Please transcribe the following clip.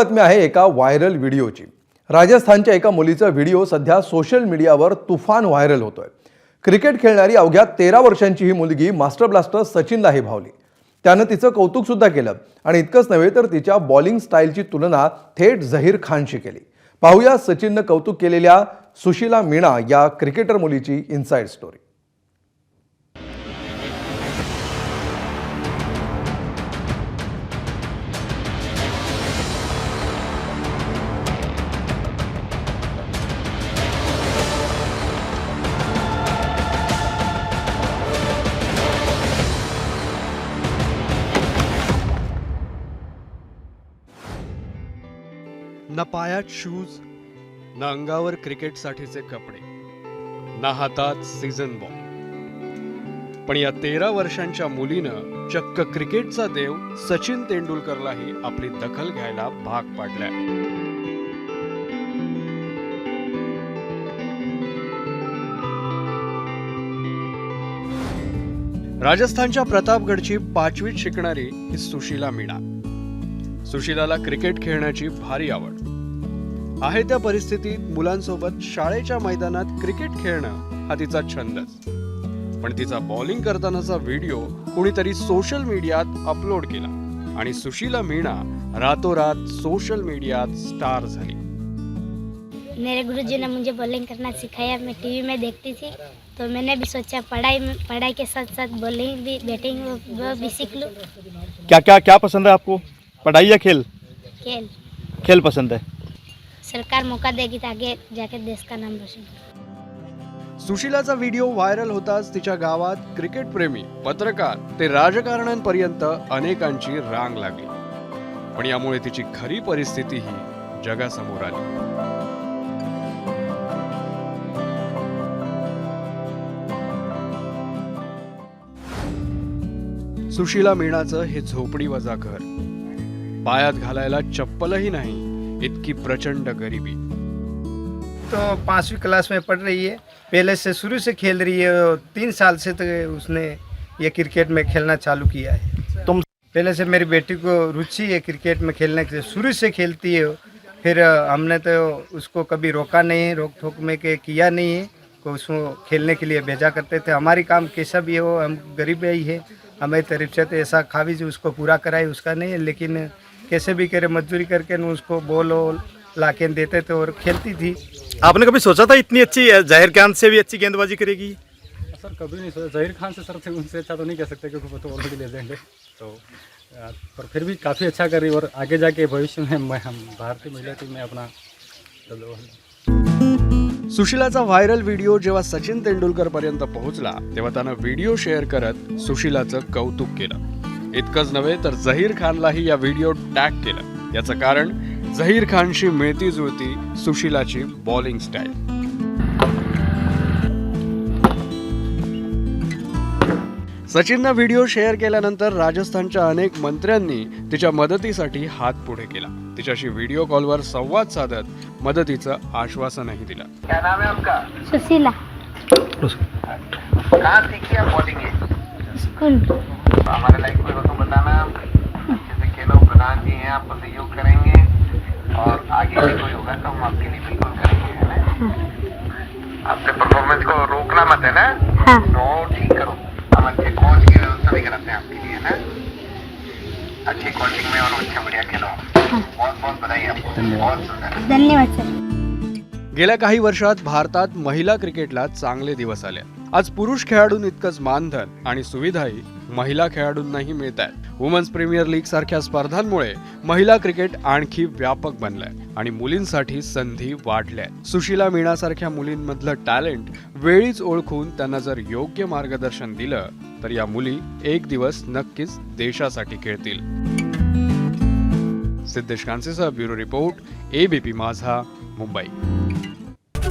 बातमी आहे एका व्हायरल व्हिडिओची. राजस्थानच्या एका मुलीचा व्हिडिओ सध्या सोशल मीडियावर तुफान व्हायरल होतोय. क्रिकेट खेळणारी अवघ्या तेरा वर्षांची ही मुलगी मास्टर ब्लास्टर सचिनलाही भावली. त्यानं तिचं कौतुक सुद्धा केलं आणि इतकंच नव्हे तर तिच्या बॉलिंग स्टाईलची तुलना थेट झहीर खानशी केली. पाहूया सचिननं कौतुक केलेल्या सुशीला मीणा या क्रिकेटर मुलीची इन्साइड स्टोरी. न पायात शूज ना अंगावर क्रिकेटसाठीचे कपडे ना हातात सीझन बॉल पण या तेरा वर्षांच्या मुलीनं चक्क क्रिकेटचा देव सचिन तेंडुलकरलाही आपली दखल घ्यायला भाग पाडलाय. राजस्थानच्या प्रतापगडची पाचवीत शिकणारी ही सुशीला मीणा. सुशीलाला क्रिकेट खेळण्याची भारी आवड. आहे त्या परिस्थितीत मुलांसोबत शाळेच्या मैदानात क्रिकेट खेळणं हा तिचा छंदच. पण तिचा बॉलिंग करतानाचा व्हिडिओ कुणीतरी सोशल मीडियात अपलोड केला आणि सुशीला मीणा रातोरात सोशल मीडियात स्टार झाली. मेरे गुरुजी ने मुझे बॉलिंग करना सिखाया मैं टीवी में देखती थी तो मैंने भी सोचा पढ़ाई में पढ़ाई के साथ साथ बॉलिंग भी बैटिंग वो भी सीख लूँ। क्या क्या क्या पसंद है आपको? पढ़ाई या खेल? खेल। खेल पसंद है। सरकार मौका देगी ताकि जाके देश का नाम रोशन सुशीलाचा व्हिडिओ व्हायरल होताच तिच्या गावात क्रिकेट प्रेमी पत्रकार ते राजकारण्यांपर्यंत अनेकांची रांग लागली. पण यामुळे तिची खरी परिस्थिती ही जगासमोर आली. सुशीला मीणाचं हे झोपडी वजा घर पायात घालायला चप्पलही नाही इतकी प्रचंड गरीबी। तो पांचवी क्लास में पढ़ रही है। पहले से शुरू से खेल रही है तीन साल से तो उसने ये क्रिकेट में खेलना चालू किया है। तुम पहले से मेरी बेटी को रुचि है क्रिकेट में खेलने के शुरू से खेलती है। फिर हमने तो उसको कभी रोका नहीं है रोक ठोक में के किया नहीं है को उसको खेलने के लिए भेजा करते थे। हमारी काम कैसा भी हो हम गरीब ही है। हमें तरफ़ से तो ऐसा खावी जो उसको पूरा कराए उसका नहीं है। लेकिन कैसे भी करे मजदूरी करके न उसको बॉल वॉल ला के देते थे और खेलती थी। आपने कभी सोचा था इतनी अच्छी जाहिर खान से भी अच्छी गेंदबाजी करेगी? सर कभी नहीं सोचा। जहीर खान से सर थे उनसे अच्छा तो नहीं कह सकते क्योंकि वो तो ऑलरेडी लेजेंड है। तो पर फिर भी काफ़ी अच्छा करी और आगे जाके भविष्य में मैं हम भारतीय महिला टीम में अपना सुशीलाचा व्हायरल व्हिडिओ जेव्हा सचिन तेंडुलकर पर्यंत पोहोचला तेव्हा त्यानं व्हिडिओ शेअर करत सुशीलाचं कौतुक केलं. इतकंच नव्हे तर झहीर खानलाही या व्हिडिओ टॅग केलं. याचं कारण झहीर खानशी मिळती जुळती सुशीलाची बॉलिंग स्टाईल. सचिननं व्हिडिओ शेअर केल्यानंतर राजस्थानच्या अनेक मंत्र्यांनी तिच्या मदतीसाठी हात पुढे केला. तिच्याशी व्हिडिओ कॉलवर संवाद साधत मदतीचं आश्वासनही दिलं. क्या नाम है आपका? सुशीला. कहाँ सीखी आप बॉलिंग ये स्कूल. तो हमारे लाइफ को तो बताना अच्छे से खेलो प्रधान जी हैं आपको सहयोग करेंगे और आगे भी कोई होगा तो हम आपके लिए बिल्कुल करेंगे है ना? आपके परफॉर्मेंस को रोकना मत है ना? हाँ। तो ठीक करो। हम अच्छे कोच की व्यवस्था भी कराते हैं आपके लिए है ना? अच्छी कोचिंग में और अच्छा बढ़िया खेलो। बहुत बहुत बधाई आपको। बहुत सुंदर धन्यवाद सर। गेल्या काही वर्षात भारतात महिला क्रिकेटला चांगले दिवस आले. आज पुरुष खेळाडूं इतकंच मानधन आणि सुविधाही महिला खेळाडूंनाही मिळत आहेत. वुमन्स प्रीमियर लीग सारख्या स्पर्धांमुळे महिला क्रिकेट आणखी व्यापक बनलंय आणि मुलींसाठी संधी वाढल्या सुशीला मीणासारख्या मुलींमधलं टॅलेंट वेळीच ओळखून त्यांना जर योग्य मार्गदर्शन दिलं तर या मुली एक दिवस नक्कीच देशासाठी खेळतील. Siddhesh कांसेसह bureau report ABP Majha Mumbai.